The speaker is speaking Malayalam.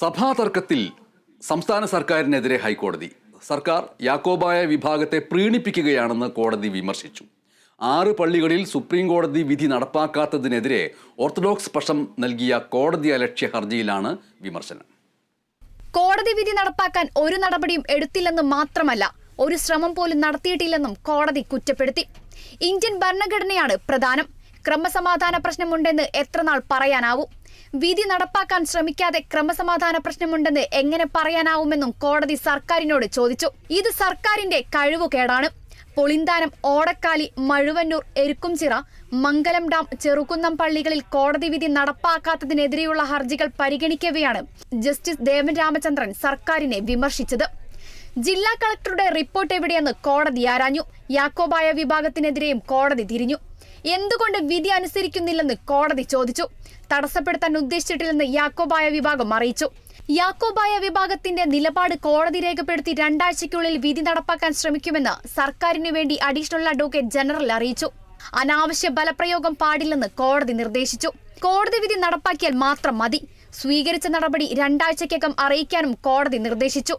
സഭാ തർക്കത്തിൽ സംസ്ഥാന സർക്കാരിനെതിരെ ഹൈക്കോടതി സർക്കാർ യാക്കോബായ വിഭാഗത്തെ പ്രീണിപ്പിക്കുകയാണെന്ന് കോടതി വിമർശിച്ചു. ആറ് പള്ളികളിൽ സുപ്രീം കോടതി വിധി നടപ്പാക്കാത്തതിനെതിരെ ഓർത്തഡോക്സ് പക്ഷം നൽകിയ കോടതി അലക്ഷ്യ ഹർജിയിലാണ് വിമർശനം. കോടതി വിധി നടപ്പാക്കാൻ ഒരു നടപടിയും എടുത്തില്ലെന്ന് മാത്രമല്ല ഒരു ശ്രമം പോലും നടത്തിയിട്ടില്ലെന്നും കോടതി കുറ്റപ്പെടുത്തി. ഇന്ത്യൻ ഭരണഘടനയാണ് പ്രധാനം. ക്രമസമാധാന പ്രശ്നമുണ്ടെന്ന് എത്രനാൾ പറയാനാവും? വിധി നടപ്പാക്കാൻ ശ്രമിക്കാതെ ക്രമസമാധാന പ്രശ്നമുണ്ടെന്ന് എങ്ങനെ പറയാനാവുമെന്നും കോടതി സർക്കാരിനോട് ചോദിച്ചു. ഇത് സർക്കാരിന്റെ കഴിവുകേടാണ്. പൊളിന്താനം ഓടക്കാലി മഴുവന്നൂർ എരുക്കുംചിറ മംഗലം ഡാം ചെറുകുന്നം പള്ളികളിൽ കോടതി വിധി നടപ്പാക്കാത്തതിനെതിരെയുള്ള ഹർജികൾ പരിഗണിക്കവെയാണ് ജസ്റ്റിസ് ദേവൻ രാമചന്ദ്രൻ സർക്കാരിനെ വിമർശിച്ചത്. ജില്ലാ കളക്ടറുടെ റിപ്പോർട്ട് എവിടെയെന്ന് കോടതി ആരാഞ്ഞു. യാക്കോബായ വിഭാഗത്തിനെതിരെയും കോടതി തിരിഞ്ഞു. എന്തുകൊണ്ട് വിധി അനുസരിക്കുന്നില്ലെന്ന് കോടതി ചോദിച്ചു. തടസ്സപ്പെടുത്താൻ ഉദ്ദേശിച്ചിട്ടില്ലെന്ന് യാക്കോബായ വിഭാഗം അറിയിച്ചു. യാക്കോബായ വിഭാഗത്തിന്റെ നിലപാട് കോടതി രേഖപ്പെടുത്തി രണ്ടാഴ്ചയ്ക്കുള്ളിൽ വിധി നടപ്പാക്കാൻ ശ്രമിക്കുമെന്ന് സർക്കാരിനു വേണ്ടി അഡീഷണൽ അഡ്വക്കേറ്റ് ജനറൽ അറിയിച്ചു. അനാവശ്യ ബലപ്രയോഗം പാടില്ലെന്ന് കോടതി നിർദ്ദേശിച്ചു. കോടതി വിധി നടപ്പാക്കിയാൽ മാത്രം മതി. സ്വീകരിച്ച നടപടി രണ്ടാഴ്ചയ്ക്കകം അറിയിക്കാനും കോടതി നിർദ്ദേശിച്ചു.